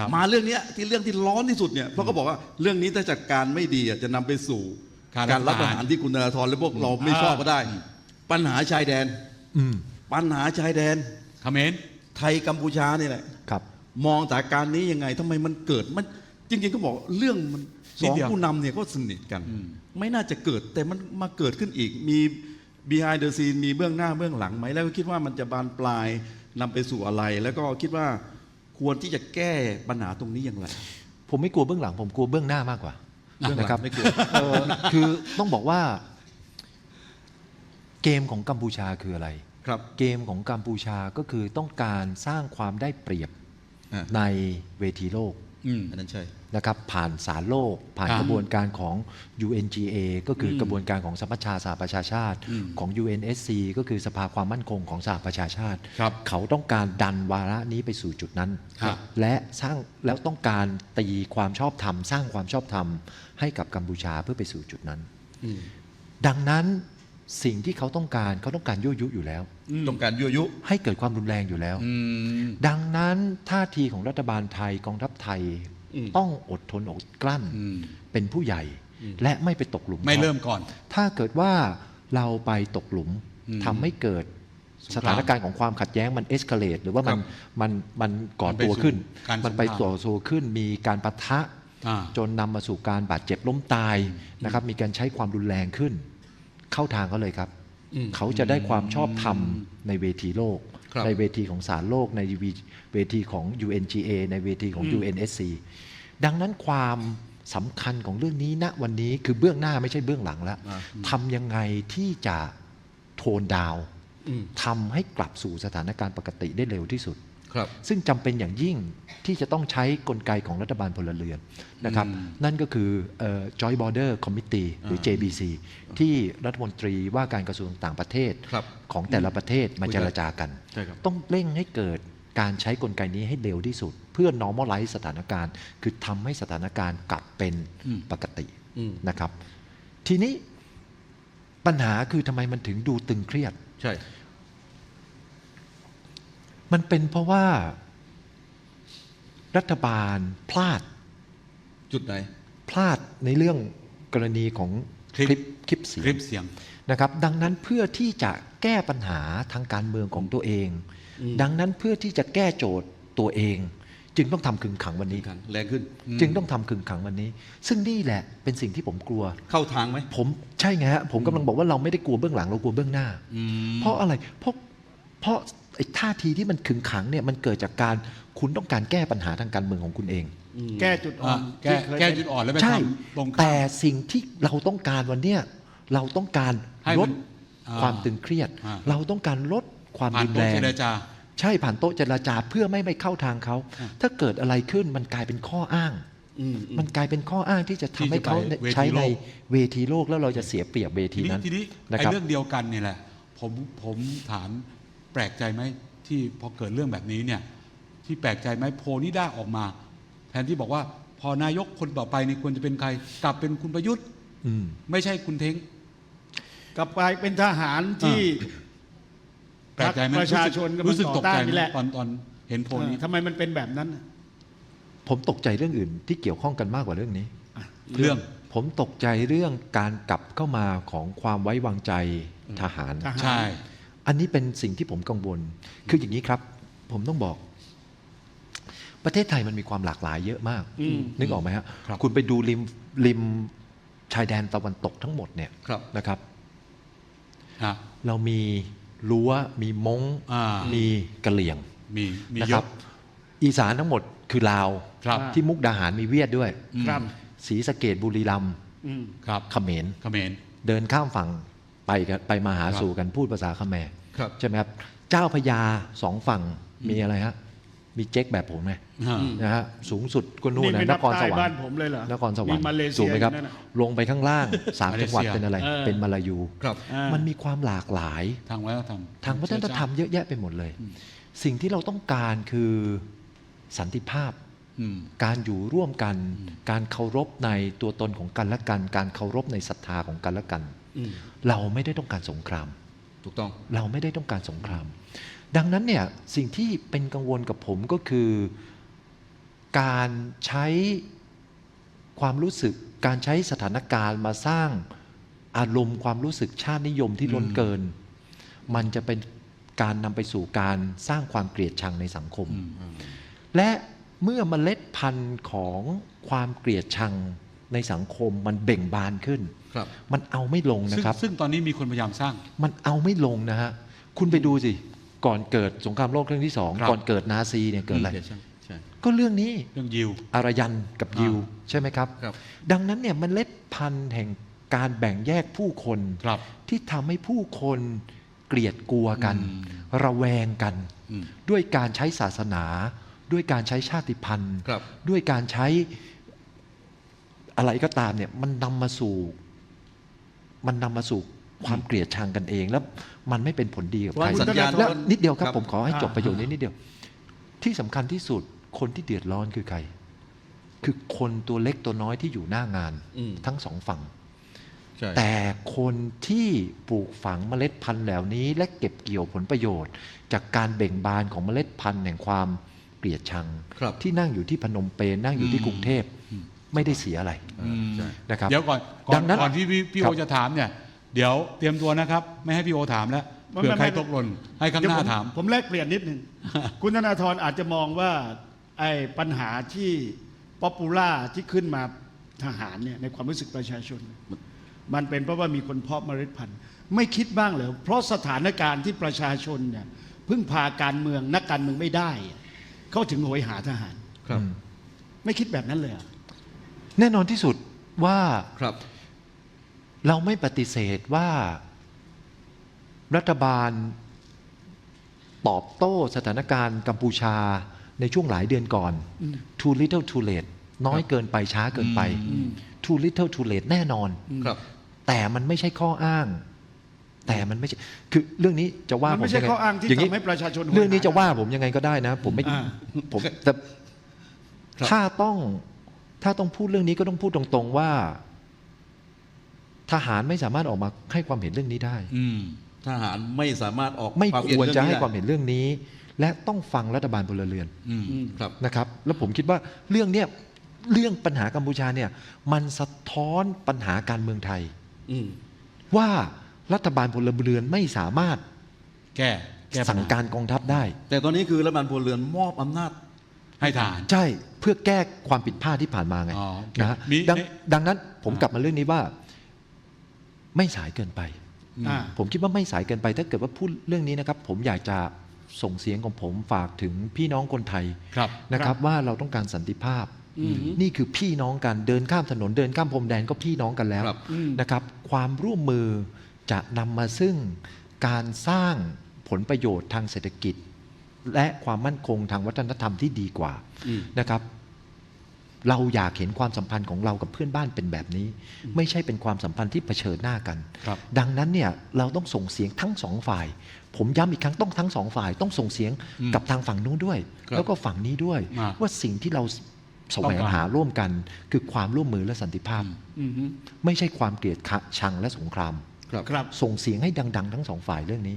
ครับมาเรื่องเนี้ยที่เรื่องที่ร้อนที่สุดเนี่ยเพราะเขาบอกว่าเรื่องนี้ถ้าจัดการไม่ดีอะจะนำไปสู่การการรัฐรัฐปประระหาหาร รที่คุณธนาธรและพวกเราไม่ชอบก็ได้ ปัญหาชายแดน อืมปัญหาชายแดน เขมร ไทยกัมพูชานี่แหละ ครับ มองสถานการณ์นี้ยังไงทำไมมันเกิดมันจริงๆก็บอกเรื่องมันสนิดองเดียวผู้นำเนี่ยก็สนิทกัน อืม ไม่น่าจะเกิดแต่มันมาเกิดขึ้นอีกมี behind the scene มีเบื้องหน้าเบื้องหลังไหมแล้วก็คิดว่ามันจะบานปลายนำไปสู่อะไร แล้วก็คิดว่า ควรที่จะแก้ปัญหาตรงนี้อย่างไร ผมไม่กลัวเบื้องหลัง ผมกลัวเบื้องหน้ามากกว่าเบื้องหลังนะครับไม่กลัวเอ่อคือต้องบอกว่า เกมของกัมพูชาคืออะไร ครับเกมของกัมพูชาก็คือต้องการสร้างความได้เปรียบอะในเวทีโลก อืมอันนั้นใช่นะครับผ่านศาลโลก ผ่านครับกระบวนการของ UNGA ก็คืออมกระบวนการของสมัชชาสหประชาชาติอืมของ UNSC ก็คือสภาความมั่นคงของสหประชาชาติครับเขาต้องการดันวาระนี้ไปสู่จุดนั้นครับและสร้างแล้วต้องการตีความชอบธรรม สร้างความชอบธรรมให้กับกัมพูชาเพื่อไปสู่จุดนั้นอืมดังนั้น สิ่งที่เขาต้องการเขาต้องการยั่วยุอยู่แล้ว ต้องการยั่วยุ ให้เกิดความรุนแรงอยู่แล้ว อืม ดังนั้นท่าทีของรัฐบาลไทยกองทัพไทยอืม ต้องอดทนอดกลั้น อืม เป็นผู้ใหญ่และไม่ไปตกหลุมไม่ขา เริ่มก่อน ถ้าเกิดว่าเราไปตกหลุมอืมทำให้เกิดสงครามสถานการณ์ของความขัดแย้งมันเอ็กซ์คาเลตหรือว่ามันครับมันมันก่อมันไปตัวขึ้น สู่การมันไปสงคราม ต่อสู้ขึ้นมีการปะทะ อ่า จนนำมาสู่การบาดเจ็บล้มตายนะครับมีการใช้ความรุนแรงขึ้น เข้าทางเขาเลยครับอืมเขาจะได้ความชอบธรรมในเวทีโลกครับในเวทีของศาลโลก ในเวทีของ UNGA ในเวทีของ UNSC ดังนั้นความสำคัญของเรื่องนี้ณวันนี้คือเบื้องหน้าไม่ใช่เบื้องหลังแล้วอ่าทำยังไงที่จะโทนดาวน์อืมทำให้กลับสู่สถานการณ์ปกติได้เร็วที่สุดครับ ซึ่งจำเป็นอย่างยิ่งที่จะต้องใช้กลไกของรัฐบาลพลเรือนนะครับอืมนั่นก็คือเอ่อ Joint Border Committee หรืออ่า JBC ที่รัฐมนตรีว่าการกระทรวงต่างประเทศครับของแต่ละประเทศมาคุยกันเจรจากันใช่ครับต้องเร่งให้เกิดการใช้กลไกนี้ให้เร็วที่สุด เพื่อ normalize สถานการณ์ คือทำให้สถานการณ์กลับเป็นอืมปกติอืมนะครับ ทีนี้ปัญหาคือทำไมมันถึงดูตึงเครียดใช่ มันเป็นเพราะว่า รัฐบาลพลาด จุดไหน พลาดในเรื่องกรณีของคคลิลิปปคลิปเสียคลิงปเสียงนะครับดังนั้นเพื่อที่จะแก้ปัญหาทางการเมืองของตัวเองอืมดังนั้นเพื่อที่จะแก้โจทย์ตัวเอง จึงต้องทำขึงขังวันนี้ขังแรงขึ้นอืมจึงต้องทำขึงขังวันนี้ ซึ่งนี่แหละเป็นสิ่งที่ผมกลัว เข้าทางไหมผมใช่ไงฮะผมกำลังบอกว่าเราไม่ได้กลัวเบื้องหลังเรากลัวเบื้องหน้าอืมเพราะอะไรเพราะเพราะ ไอ้ท่าทีที่มันขึงขังเนี่ยมันเกิดจากการคุณต้องการแก้ปัญหาทางการเมืองของคุณเอง แก้จุดอ่ออะนแก้ที่เคยแก้เป็นจุดอ่อนแล้วไปใช่ ทำตรงข้าม แต่สิ่งที่เราต้องการวันเนี้ยเราต้องการให้ลมัดนอ่าความตึงเครียด อ่า เราต้องการลดความผ่านรุนโต๊ะแรง เจรจา ใช่ผ่านโต๊ะเจรจาเพื่อไม่ไปเข้าทางเขา อ่าถ้าเกิดอะไรขึ้นมันกลายเป็นข้ออ้าง อืมอืม มันกลายเป็นข้ออ้างที่จะทำให้เขาที่จะไปเวทีใช้ในโลกเวทีโลกแล้วเราจะเสียเปรียบเวทีทีนี้นั้นทีนี้นะไอ้ครับ เรื่องเดียวกันเนี่ยแหละ ผมผมถาม แปลกใจไหมที่พอเกิดเรื่องแบบนี้เนี่ยที่แปลกใจไหมโพลนี่ได้ออกมา แทนที่บอกว่า พอนายกคนต่อไปนี่ควรจะเป็นใคร กลับเป็นคุณประยุทธ์อืมไม่ใช่คุณเท้งกลับกลายเป็นทหารที่แปลกใจไหมประชาชนกำลังรู้สึกตกใจต่อต้านนี่ไหมแหละตอนตอนเห็นโพลนี้เออทำไมมันเป็นแบบนั้นน่ะผมตกใจเรื่องอื่นที่เกี่ยวข้องกันมากกว่าเรื่องนี้เรื่องผมตกใจเรื่องการกลับเข้ามาของความไว้วางใจทหารทหารใช่ อันนี้เป็นสิ่งที่ผมกังวล คืออย่างนี้ครับ ผมต้องบอก ประเทศไทยมันมีความหลากหลายเยอะมากอืมนึกออกไหมฮะครับคุณไปดูริมริมชายแดนตะวันตกทั้งหมดเนี่ยครับนะครับฮะเรามีรั้วมีมงอ่ามีกะเหลี่ยงมีมีนะเยครับอะอีสานทั้งหมดคือลาวครับอ่าที่มุกดาหารมีเวียดด้วยอืมครับศรีสะเกดบุรีรัมย์อืมครับเขมรเขมรเดินข้ามฝั่ง ไปกันไปมาหาครับสู่กันพูดภาษาเขมรครับใช่ไหมครับ เจ้าพญาสองฝั่งมีอะไรฮะมีเจ๊กแบบผมไหมฮะนะฮะสูงสุดก็นู่นนี่นะไม่นนับครสใต้วรรบ้านค์ผมเลยเหรอนครสวรรค์มีมาเลเซียถูกไหมครับอยู่นั่นน่ะลงไปข้างล่างสามมาเลเซียจังหวัดเป็นอะไรเออเป็นมาลายูครับอ่ามันมีความหลากหลายทางวัฒนธรรมทางวัฒนธรรมเยอะแยะไปหมดเลย สิ่งที่เราต้องการคือสันติภาพอืมการอยู่ร่วมกัน การเคารพในตัวตนของกันและกัน การเคารพในศรัทธาของกันและกันอืม เราไม่ได้ต้องการสงคราม ถูกต้องเราไม่ได้ต้องการสงคราม ดังนั้นเนี่ยสิ่งที่เป็นกังวลกับผมก็คือ การใช้ความรู้สึก การใช้สถานการณ์มาสร้างอารมณ์ความรู้สึกชาตินิยมที่ล้นเกิน มันจะเป็นการนำไปสู่การสร้างความเกลียดชังในสังคม และเมื่อเมล็ดพันธุ์ของความเกลียดชัง ในสังคมมันเบ่งบานขึ้น ครับ มันเอาไม่ลงนะซึ่งครับ ซึ่งตอนนี้มีคนพยายามสร้าง มันเอาไม่ลงนะฮะ คุณไปดูสิ ก่อนเกิดสงครามโลกครั้งที่สองครับก่อนเกิดนาซีเนี่ยเกิดอะไรใช่ใช่ก็เรื่องนี้เรื่องยิวอารยันกับยิวอ่ใช่ไหมครับครับ ดังนั้นเนี่ยมันเล็ดพันธุ์แห่งการแบ่งแยกผู้คนครับที่ทำให้ผู้คนเกลียดกลัวกันอืมระแวงกันอืมด้วยการใช้ศาสนา ด้วยการใช้ชาติพันธุ์ครับด้วยการใช้ อะไรก็ตามเนี่ยมันนำมาสู่ มันนำมาสู่ความเกลียดชังกันเอง แล้วมันไม่เป็นผลดีกับว่าใครสัญญาณแล้วว่านิดเดียวครับครับ ผมขอให้จบอ่าประโยชน์นี้นิดเดียว ที่สำคัญที่สุดคนที่เดือดร้อนคือใคร คือคนตัวเล็กตัวน้อยที่อยู่หน้างานอืมทั้งสองฝั่งใช่แต่คนที่ปลูกฝังเมล็ดพันธุ์เหล่านี้ และเก็บเกี่ยวผลประโยชน์ จากการเบ่งบานของเมล็ดพันธุ์แห่งความเกลียดชังครับที่นั่งอยู่ที่พนมเปญนั่งอยู่ที่กรุงเทพ ไม่ได้เสียอะไร อืมใช่นะครับเดี๋ยวก่อนก่อดันงนั้นก่อนที่พี่พี่ครัโอบ จะถามเนี่ย เดี๋ยวเตรียมตัวนะครับ ไม่ให้พี่โอถามแล้วไม่เผื่อไม่ใครไม่ตกหล่นให้ข้างเดี๋หยวน้าผมถาม ผมแลกเปลี่ยนนิดหนึ่งคุณธนาธรอาจจะมองว่าไอ้ปัญหาที่ป๊อปปูล่าที่ขึ้นมาทหารเนี่ยในความรู้สึกประชาชน มันเป็นเพราะว่ามีคนเพาะเมล็ดพันธุ์ ไม่คิดบ้างเหรอเพราะสถานการณ์ที่ประชาชนเนี่ยพึ่งพาการเมืองนักการเมืองไม่ได้ เขาถึงโหยหาทหาร ครับ ไม่คิดแบบนั้นเลยเหรอ แน่นอนที่สุดว่าครับ เราไม่ปฏิเสธว่า รัฐบาล ตอบโต้สถานการณ์กัมพูชาในช่วงหลายเดือนก่อน too little too late น้อยเกินไปช้าเกินไป too little too late แน่นอนครับ แต่มันไม่ใช่ข้ออ้าง แต่มันไม่ใช่คือเรื่องนี้จะว่ามันผมไม่ใช่ยังไงข้ออ้างที่ย่นี้ทำให้ประชาชนเรื่องนี้โหยหาจะว่าผมยังไงก็ได้นะ ผมไม่อ่าผมแต่ครับถ้าต้อง ถ้าต้องพูดเรื่องนี้ก็ต้องพูดตรงๆว่า ทหารไม่สามารถออกมาให้ความเห็นเรื่องนี้ได้ อืมทหารไม่สามารถออกไม่ความคเห็นวรจะให้เองนี้ความเห็นเรื่องนี้ และต้องฟังรัฐบาลพลเรือนอืมอืมครับนะครับ แล้วผมคิดว่าเรื่องเนี้ยเรื่องปัญหากัมพูชาเนี่ย มันสะท้อนปัญหาการเมืองไทยอืมว่ารัฐบาลพลเรือนไม่สามารถ แก้แก้ปัญหสั่งการกองทัพได้ แต่ตอนนี้คือรัฐบาลพลเรือนมอบอำนาจให้ทหารใช่ เพื่อแก้ความผิดพลาดที่ผ่านมาไงอ๋อโอเคนะฮะมีดังมีดังนั้นผมกลับมาเรื่องนี้ว่า ไม่สายเกินไปอ่าผมคิดว่าไม่สายเกินไป ถ้าเกิดว่าพูดเรื่องนี้นะครับ ผมอยากจะส่งเสียงของผมฝากถึงพี่น้องคนไทยครับนะครับ ว่าเราต้องการสันติภาพอืมนี่คือพี่น้องกันเดินข้ามถนนเดินข้ามพรมแดนก็พี่น้องกันแล้วครับอืมนะครับ ความร่วมมือจะนำมาซึ่งการสร้างผลประโยชน์ทางเศรษฐกิจ และความมั่นคงทางวัฒนธรรมที่ดีกว่าอืมนะครับ เราอยากเห็นความสัมพันธ์ของเรากับเพื่อนบ้านเป็นแบบนี้ ไม่ใช่เป็นความสัมพันธ์ที่เผชิญหน้ากันครับดังนั้นเนี่ยเราต้องส่งเสียงทั้งสองฝ่าย ผมย้ำอีกครั้งต้องทั้งสองฝ่าย ต้องส่งเสียงอืมกับทางฝั่งนู้นด้วยครับแล้วก็ฝั่งนี้ด้วยอ่าว่าสิ่งที่เราแสต้องวงการหาร่วมกันคือความร่วมมือและสันติภาพอืมไม่ใช่ความเกลียดชังและสงครามครับครับส่งเสียงให้ดัง ๆ ทั้งสองฝ่ายเรื่องนี้